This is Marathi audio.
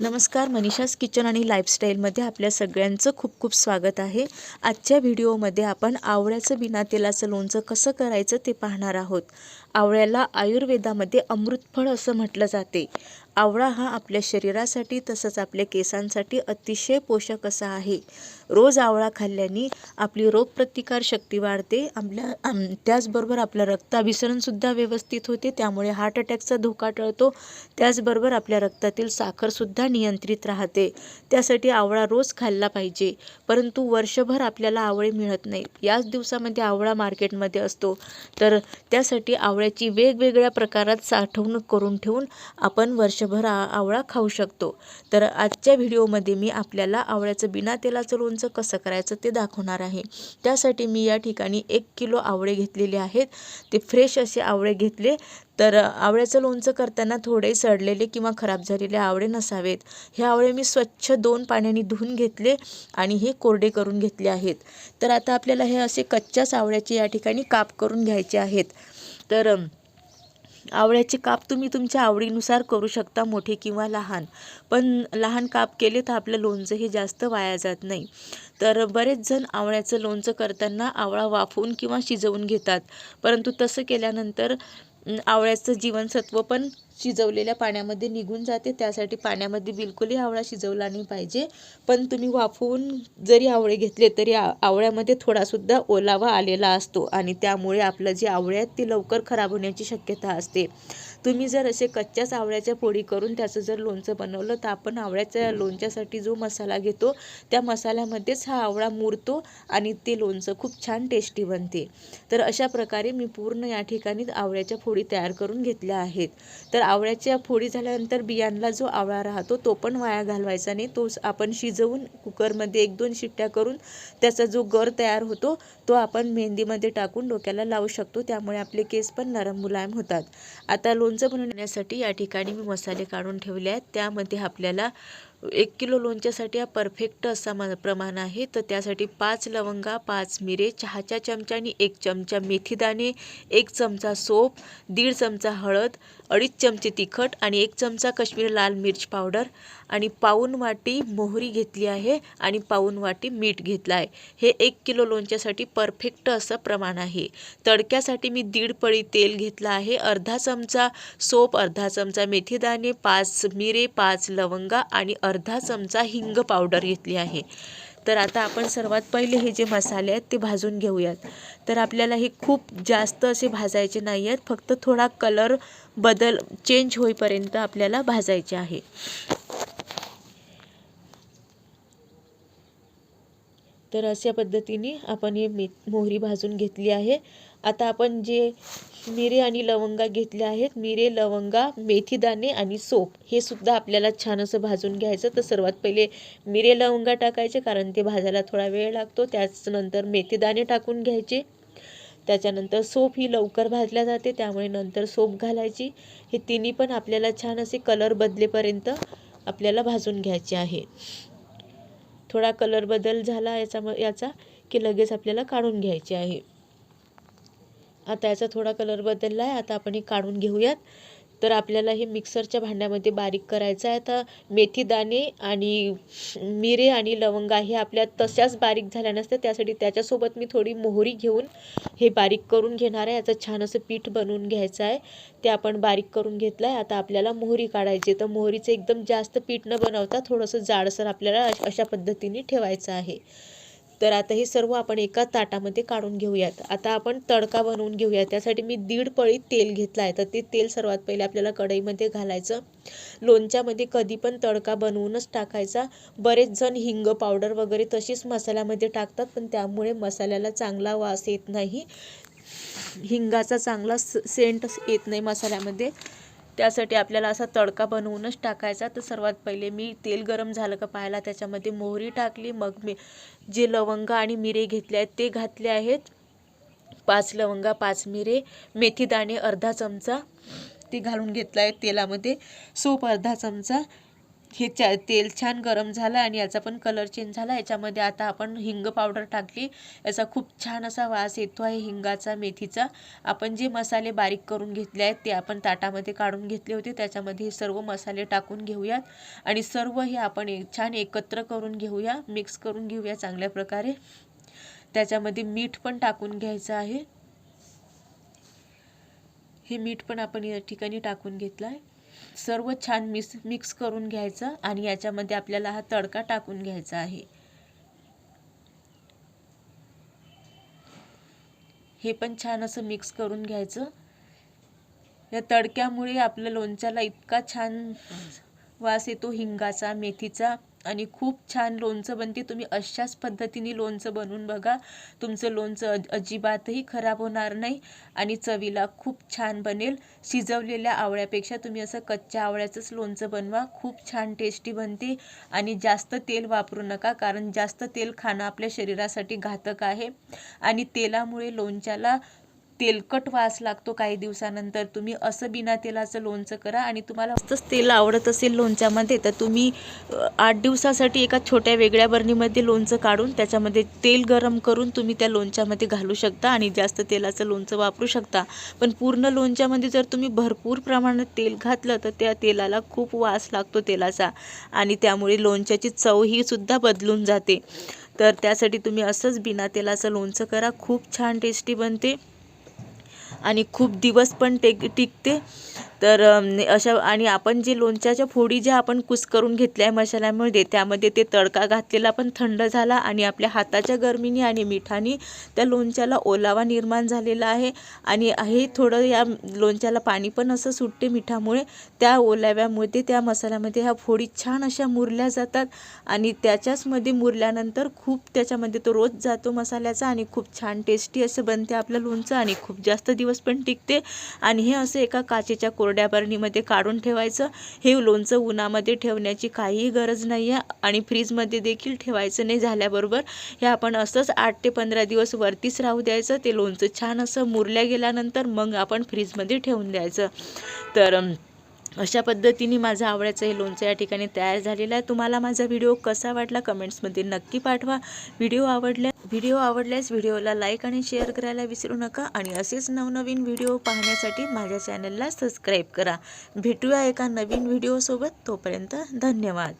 नमस्कार मनीषास किचन आणि लाईफस्टाईलमध्ये आपल्या सगळ्यांचं खूप खूप स्वागत आहे. आजच्या व्हिडिओमध्ये आपण आवळ्याचं बिना तेलाचं लोणचं कसं करायचं ते पाहणार आहोत. आवळ्याला आयुर्वेदामध्ये अमृतफळ असं म्हटलं जाते. आवळा हा आपल्या शरीरासाठी तसंच आपल्या केसांसाठी अतिशय पोषक असा आहे. रोज आवळा खाल्ल्याने आपली रोगप्रतिकार शक्ती वाढते. आपल्या त्याचबरोबर आपलं रक्ताभिसरणसुद्धा व्यवस्थित होते. त्यामुळे हार्ट अटॅकचा धोका टळतो. त्याचबरोबर आपल्या रक्तातील साखरसुद्धा नियंत्रित राहते. त्यासाठी आवळा रोज खाल्ला पाहिजे. परंतु वर्षभर आपल्याला आवळे मिळत नाही. याच दिवसामध्ये आवळा मार्केटमध्ये असतो. तर त्यासाठी आवळ्याची वेगवेगळ्या प्रकारात साठवणूक करून ठेवून आपण वर्षभर आ आवळा खाऊ शकतो. तर आजच्या व्हिडिओमध्ये मी आपल्याला आवळ्याचं बिना तेलाचं लोणचं कसं करायचं ते दाखवणार आहे. त्यासाठी मी या ठिकाणी एक किलो आवळे घेतलेले आहेत. ते फ्रेश असे आवळे घेतले. तर आवळ्याचं लोणचं करताना थोडे सडलेले किंवा खराब झालेले आवळे नसावेत. हे आवळे मी स्वच्छ दोन पाण्याने धुवून घेतले आणि हे कोरडे करून घेतले आहेत. तर आता आपल्याला हे असे कच्च्याच आवळ्याचे या ठिकाणी काप करून घ्यायचे आहेत. तर आवळ्याचे काप तुम्ही तुमच्या आवडीनुसार करू शकता मोठे किंवा लहान. पण लहान काप केले तर आपलं लोणचं हे जास्त वाया जात नाही. तर बरेच जण आवळ्याचं लोणचं करताना आवळा वाफवून किंवा शिजवून घेतात. परंतु तसं केल्यानंतर आवळ्याचं जीवनसत्व पण शिजवलेल्या पाण्यामध्ये निघून जाते. त्यासाठी पाण्यामध्ये बिलकुलही आवळा शिजवला नाही पाहिजे. पण तुम्ही वाफवून जरी आवळे घेतले तरी आ आवळ्यामध्ये थोडासुद्धा ओलावा आलेला असतो आणि त्यामुळे आपलं जे आवळे आहेत ते लवकर खराब होण्याची शक्यता असते. तुम्ही जर असे कच्च्याच आवळ्याच्या पोळी करून त्याचं जर लोणचं बनवलं तर आपण आवळ्याच्या लोणच्यासाठी जो मसाला घेतो त्या मसाल्यामध्येच हा आवळा मुरतो आणि ते लोणचं खूप छान टेस्टी बनते. तर अशा प्रकारे मी पूर्ण या ठिकाणी आवळ्याच्या फोडी तयार करून घेतल्या आहेत. तर आवळ्याच्या फोडी झाल्यानंतर बियांना जो आवळा राहतो तो पण वाया घालवायचा नाही. तो आपण शिजवून कुकरमध्ये एक दोन शिट्ट्या करून त्याचा जो गर तयार होतो तो आपण मेहंदीमध्ये टाकून डोक्याला लावू शकतो. त्यामुळे आपले केस पण नरम मुलायम होतात. आता लोणचं बनवण्यासाठी या ठिकाणी मी मसाले काढून ठेवले आहेत. त्यामध्ये आपल्याला एक किलो लोणच्यासाठी हा परफेक्ट असा मा प्रमाण आहे. तर त्यासाठी पाच लवंगा पाच मिरे चहाच्या चमच्याने एक चमचा मेथीदाणे एक चमचा सोप दीड चमचा हळद अडीच चमचे तिखट आणि एक चमचा कश्मीर लाल मिर्च पावडर आणि पाऊन वाटी मोहरी घेतली आहे आणि पाऊन वाटी मीठ घेतलं आहे. हे एक किलो लोणच्यासाठी परफेक्ट असं प्रमाण आहे. तडक्यासाठी मी दीड पळी तेल घेतलं आहे. अर्धा चमचा सोप अर्धा चमचा मेथीदाणे पाच मिरे पाच लवंगा आणि अर्धा चमचा हिंग पावडर घेतली आहे. तर आता आपण सर्वात पहिले हे जे मसाले आहेत ते भाजून घेऊयात. तर आपल्याला हे खूप जास्त असे भाजायचे नाही आहेत फक्त थोडा कलर बदल चेंज होईपर्यंत आपल्याला भाजायचे आहे. तर अशा पद्धतीने आपण हे मी मोहरी भाजून घेतली आहे. आता आपण जे मिरे आणि लवंगा घेतले आहेत. मिरे लवंगा मेथीदाणे आणि सोप हे सुद्धा आपल्याला छान असं भाजून घ्यायचं. तर सर्वात पहिले मिरे लवंगा टाकायचे कारण ते भाजायला थोडा वेळ लागतो. त्याचनंतर मेथीदाणे टाकून घ्यायचे. त्याच्यानंतर सोप ही लवकर भाजल्या जाते. त्यामुळे नंतर सोप घालायची. हे तिन्ही पण आपल्याला छान असे कलर बदलेपर्यंत आपल्याला भाजून घ्यायचे आहे. थोडा कलर बदल झाला याचा याचा की लगेच आपल्याला काढून घ्यायचे आहे. आता याचा थोडा कलर बदलला आहे. आता आपण हे काढून घेऊयात. तर आपल्याला हे मिक्सरच्या भांड्यामध्ये बारीक करायचं आहे. आता मेथीदाणे आणि मिरे आणि लवंगा हे आपल्या तशाच बारीक झाल्या नसत्या. त्यासाठी त्याच्यासोबत मी थोडी मोहरी घेऊन हे बारीक करून घेणार आहे. याचं छान असं पीठ बनवून घ्यायचं आहे. ते आपण बारीक करून घेतलं आहे आता आपल्याला मोहरी काढायची तर मोहरीचं एकदम जास्त पीठ न बनवता थोडंसं जाडसर आपल्याला अशा पद्धतीने ठेवायचं आहे. तर आता हे सर्व आपण एका ताटामध्ये काढून घेऊयात. आता आपण तडका बनवून घेऊया त्यासाठी मी दीड पळी तेल घेतलं आहे. तर ते तेल सर्वात पहिले आपल्याला कढईमध्ये घालायचं. लोणच्यामध्ये कधी पण तडका बनवूनच टाकायचा. बरेच जण हिंग पावडर वगैरे तशीच मसाल्यामध्ये टाकतात पण त्यामुळे मसाल्याला चांगला वास येत नाही. हिंगाचा चांगला स सेंट येत नाही मसाल्यामध्ये. त्यासाठी आपल्याला असा तडका बनवूनच टाकायचा. तर सर्वात पहिले मी तेल गरम झालं का पाहायला त्याच्यामध्ये मोहरी टाकली मग मी जे लवंग आणि मिरे घेतले आहेत ते घातले आहेत. पाच लवंगा पाच मिरे मेथी दाणे अर्धा चमचा ते घालून घेतला आहे तेलामध्ये. सोप अर्धा चमचा. हे चा तेल छान गरम झालं आणि याचा पण कलर चेंज झाला. याच्यामध्ये आता आपण हिंग पावडर टाकली. याचा खूप छान असा वास येतो आहे हिंगाचा मेथीचा. आपण जे मसाले बारीक करून घेतले आहेत ते आपण ताटामध्ये काढून घेतले होते. त्याच्यामध्ये हे सर्व मसाले टाकून घेऊयात. आणि सर्व हे आपण एक छान एकत्र करून घेऊया. मिक्स करून घेऊया चांगल्या प्रकारे. त्याच्यामध्ये मीठ पण टाकून घ्यायचं आहे. हे मीठ पण आपण या ठिकाणी टाकून घेतलं आहे. सर्व छान मिक्स मिक्स करून घ्यायचं आणि याच्यामध्ये आपल्याला हा तडका टाकून घ्यायचा आहे. हे पण छान असं मिक्स करून घ्यायचं. या तडक्यामुळे आपल्या लोणच्याला इतका छान वास येतो हिंगाचा मेथीचा. आणि खूप छान लोणचं बनते. तुम्ही अशाच पद्धतीने लोणचं बनवून बघा. तुमचं लोणचं अज अजिबातही खराब होणार नाही आणि चवीला खूप छान बनेल. शिजवलेल्या आवळ्यापेक्षा तुम्ही असं कच्च्या आवळ्याचंच लोणचं बनवा. खूप छान टेस्टी बनते आणि जास्त तेल वापरू नका कारण जास्त तेल खाणं आपल्या शरीरासाठी घातक आहे. आणि तेलामुळे लोणच्याला तेलकट वास लागतो काही दिवसानंतर. तुम्ही असं बिना तेलाचं लोणचं करा आणि तुम्हाला जास्तच तेल आवडत असेल लोणच्यामध्ये तर तुम्ही आठ दिवसासाठी एका छोट्या वेगळ्या बरणीमध्ये लोणचं काढून त्याच्यामध्ये तेल गरम करून तुम्ही त्या लोणच्यामध्ये घालू शकता आणि जास्त तेलाचं लोणचं वापरू शकता. पण पूर्ण लोणच्यामध्ये जर तुम्ही भरपूर प्रमाणात तेल घातलं तर त्या तेलाला खूप वास लागतो तेलाचा आणि त्यामुळे लोणच्याची चव ही सुद्धा बदलून जाते. तर त्यासाठी तुम्ही असंच बिना तेलाचं लोणचं करा. खूप छान टेस्टी बनते. आणि खूप दिवस पण टेक टिकते. तर अशा आणि आपण जे लोणच्याच्या फोडी ज्या आपण कुस करून घेतल्या आहे मसाल्यामध्ये त्यामध्ये ते तडका घातलेला पण थंड झाला आणि आपल्या हाताच्या गरमीने आणि मिठाने त्या लोणच्याला ओलावा निर्माण झालेला आहे. आणि हे थोडं या लोणच्याला पाणी पण असं सुटते मिठामुळे त्या ओलाव्यामध्ये त्या मसाल्यामध्ये ह्या फोडी छान अशा मुरल्या जातात आणि त्याच्याचमध्ये मुरल्यानंतर खूप त्याच्यामध्ये तो रोज जातो मसाल्याचा आणि खूप छान टेस्टी असं बनते आपलं लोणचं आणि खूप जास्त दिवस पण टिकते. आणि हे असं एका काचेच्या कोरड्या बरणीमध्ये काढून ठेवायचं. हे लोणचं उन्हामध्ये ठेवण्याची काहीही गरज नाही आहे आणि फ्रीजमध्ये देखील ठेवायचं नाही झाल्याबरोबर हे आपण असंच आठ ते पंधरा दिवस वरतीच राहू द्यायचं. ते लोणचं छान असं मुरल्या गेल्यानंतर मग आपण फ्रीजमध्ये ठेवून द्यायचं. तर अशा पद्धतीने माझं आवडायचं हे लोणचं या ठिकाणी तयार झालेलं आहे. तुम्हाला माझा व्हिडिओ कसा वाटला कमेंट्समध्ये नक्की पाठवा. व्हिडिओ आवडल्या व्हिडिओ आवडल्यास व्हिडिओला लाईक आणि शेअर करायला विसरू नका आणि असेच नवनवीन व्हिडिओ पाहण्यासाठी माझ्या चॅनलला सबस्क्राईब करा. भेटूया एका नवीन व्हिडिओसोबत. तोपर्यंत धन्यवाद.